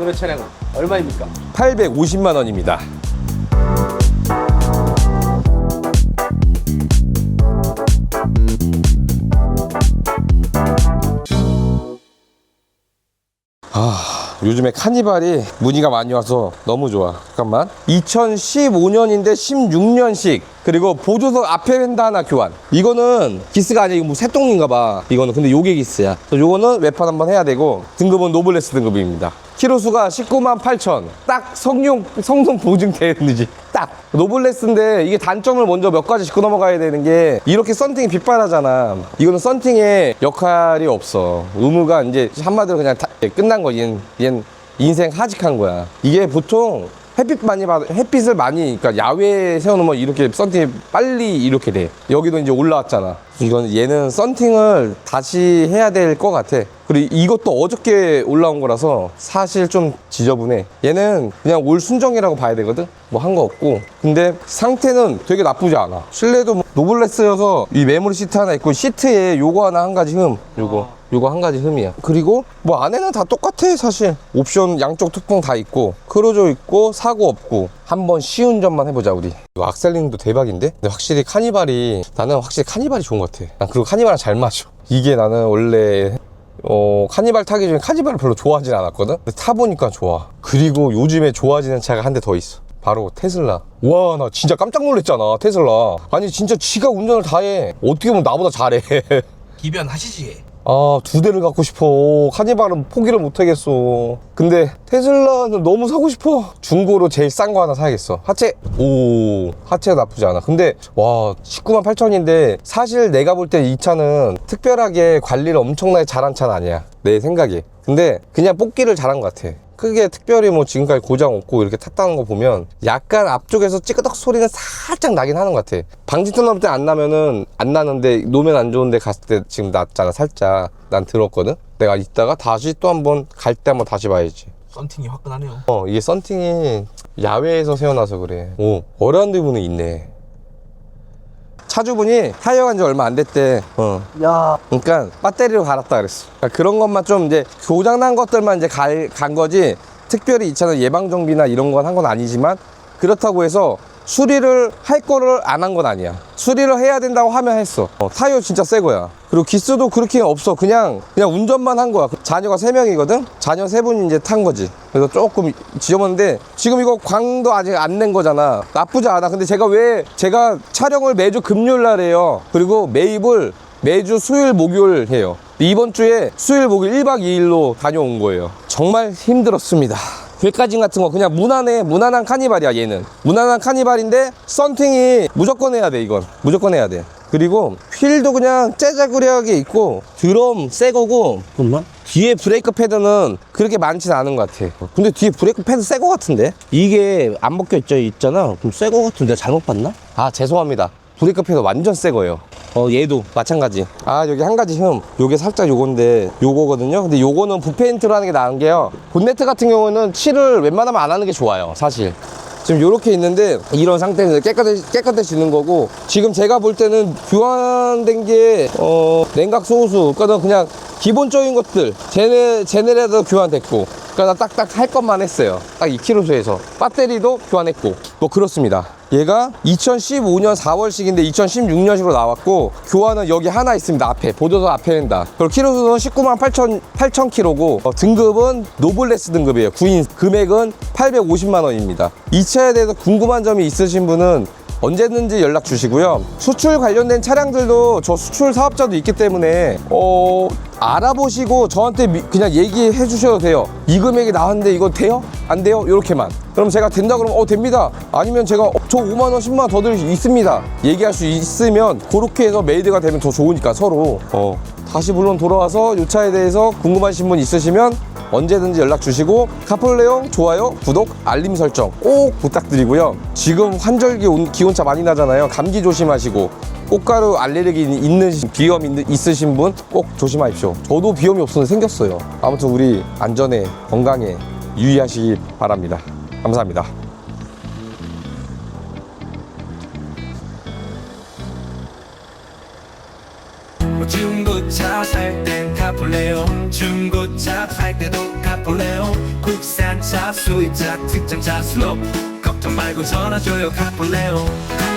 오늘의 차량은 얼마입니까? 850만 원입니다. 아, 요즘에 카니발이 문의가 많이 와서 너무 좋아. 잠깐만. 2015년인데 16년식. 그리고 보조석 앞에 펜다 하나 교환. 이거는 기스가. 이거 뭐 새똥인가 봐. 이거는 근데 요게 기스야. 요거는 외판 한번 해야 되고 등급은 노블레스 등급입니다. 키로수가 19만 8천. 딱 성용 성능 보증 되는지 딱 노블레스인데 이게 단점을 먼저 몇 가지 짚고 넘어가야 되는 게 이렇게 썬팅이 빗발하잖아. 이거는 썬팅의 역할이 없어. 의무가 이제 한마디로 그냥 다- 끝난 거. 얘는, 얘는 인생 하직한 거야. 이게 보통 햇빛 많이 받 햇빛을 많이 그러니까 야외에 세워놓으면 이렇게 썬팅이 빨리 이렇게 돼. 여기도 이제 올라왔잖아. 이건 얘는 썬팅을 다시 해야 될 것 같아. 그리고 이것도 어저께 올라온 거라서 사실 좀 지저분해. 얘는 그냥 올 순정이라고 봐야 되거든. 뭐 한 거 없고. 근데 상태는 되게 나쁘지 않아. 실내도 뭐 노블레스여서 이 메모리 시트 하나 있고 시트에 요거 하나 한 가지 흠. 요거. 요거 한 가지 흠이야. 그리고 뭐 안에는 다 똑같아 사실. 옵션 양쪽 투풍 다 있고 크루저 있고 사고 없고 한번 시운전만 해보자 우리. 이거 악셀링도 대박인데. 근데 확실히 카니발이 나는 확실히 카니발이 좋은 것 같아. 난 그리고 카니발랑 잘 맞아. 이게 나는 원래 어, 카니발 타기 전에 카니발을 별로 좋아하진 않았거든? 근데 타보니까 좋아. 그리고 요즘에 좋아지는 차가 한 대 더 있어. 바로 테슬라. 와, 나 진짜 깜짝 놀랐잖아, 테슬라. 아니, 진짜 지가 운전을 다 해. 어떻게 보면 나보다 잘해. 기변 하시지. 아, 두 대를 갖고 싶어. 카니발은 포기를 못 하겠어. 근데 테슬라는 너무 사고 싶어. 중고로 제일 싼 거 하나 사야겠어. 하체, 오, 하체가 나쁘지 않아. 근데, 와, 19만 8천인데, 사실 내가 볼 때 이 차는 특별하게 관리를 엄청나게 잘한 차는 아니야. 내 생각에. 근데, 그냥 뽑기를 잘한 것 같아. 크게 특별히 뭐 지금까지 고장 없고 이렇게 탔다는 거 보면 약간 앞쪽에서 찌끄덕 소리는 살짝 나긴 하는 것 같아. 방지턱 넘을 때 안 나면은 안 나는데 노면 안 좋은데 갔을 때 지금 났잖아 살짝 난 들었거든. 내가 이따가 다시 또 한번 갈 때 한번 다시 봐야지. 썬팅이 화끈하네요. 어 이게 썬팅이 야외에서 세워놔서 그래. 오 어라운드 분이 있네. 차주분이 타이어 간지 얼마 안 됐대. 어. 야. 그러니까 배터리로 갈았다 그랬어. 그러니까 그런 것만 좀 이제 고장난 것들만 이제 갈, 간 거지. 특별히 이 차는 예방 정비나 이런 건 한 건 아니지만 그렇다고 해서 수리를 할 거를 안 한 건 아니야. 수리를 해야 된다고 하면 했어. 어, 타이어 진짜 새 거야. 그리고 기스도 그렇게 없어. 그냥 그냥 운전만 한 거야. 자녀가 세 명이거든. 자녀 세 분이 이제 탄 거지. 그래서 조금 지저분한데 지금 이거 광도 아직 안 낸 거잖아. 나쁘지 않아. 근데 제가 왜 제가 촬영을 매주 금요일 날 해요. 그리고 매입을 매주 수요일 목요일 해요. 이번 주에 수요일 목요일 1박 2일로 다녀온 거예요. 정말 힘들었습니다. 괴까진 같은 거 그냥 무난해 무난한 카니발이야 얘는. 무난한 카니발인데 썬팅이 무조건 해야 돼 이건. 무조건 해야 돼. 그리고 휠도 그냥 째자구리하게 있고 드럼 새 거고 잠깐만. 뒤에 브레이크 패드는 그렇게 많진 않은 것 같아. 근데 뒤에 브레이크 패드 새 거 같은데? 이게 안 벗겨 있죠 있잖아. 그럼 새 거 같은데 잘못 봤나? 아 죄송합니다. 브레이크 패드 완전 새 거예요 어 얘도 마찬가지. 아 여기 한 가지 흠. 요게 살짝 요건데 요거거든요. 근데 요거는 부페인트로 하는 게 나은 게요. 본네트 같은 경우는 칠을 웬만하면 안 하는 게 좋아요 사실. 지금 요렇게 있는데 이런 상태에서 깨끗해, 깨끗해지는 거고 지금 제가 볼 때는 교환된 게 어, 냉각 소수. 그러니까 그냥 기본적인 것들 제네, 제네레도 교환됐고 그러니까 딱딱 할 것만 했어요. 딱 2km에서. 배터리도 교환했고. 뭐 그렇습니다. 얘가 2015년 4월식인데 2016년식으로 나왔고 교환은 여기 하나 있습니다. 앞에. 보조석 앞에 된다. 그리고 키로수는 19만 8천 8천 키로고 어, 등급은 노블레스 등급이에요. 구인. 금액은 850만 원입니다. 이 차에 대해서 궁금한 점이 있으신 분은 언제든지 연락 주시고요. 수출 관련된 차량들도 저 수출 사업자도 있기 때문에 어 알아보시고 저한테 미- 그냥 얘기해 주셔도 돼요. 이 금액이 나왔는데 이거 돼요? 안 돼요? 이렇게만. 그럼 제가 된다 그러면 어 됩니다. 아니면 제가 어, 저 5만 원, 10만 원 더 드릴 수 있습니다. 얘기할 수 있으면 그렇게 해서 메이드가 되면 더 좋으니까 서로. 어 다시 물론 돌아와서 이 차에 대해서 궁금하신 분 있으시면 언제든지 연락 주시고 카폴레옹 좋아요 구독 알림 설정 꼭 부탁드리고요. 지금 환절기 온- 기온차 많이 나잖아요. 감기 조심하시고 꽃가루 알레르기 있는 비염 있- 있으신 분 꼭 조심하십시오. 저도 비염이 없어서 생겼어요. 아무튼 우리 안전에 건강에 유의하시기 바랍니다. 감사합니다. 뭐 중고차 살 땐 카폴레온 중고차 살 때도 카폴레오 국산차 수입자 특장차 수업 걱정 말고 전화 줘요 카폴레오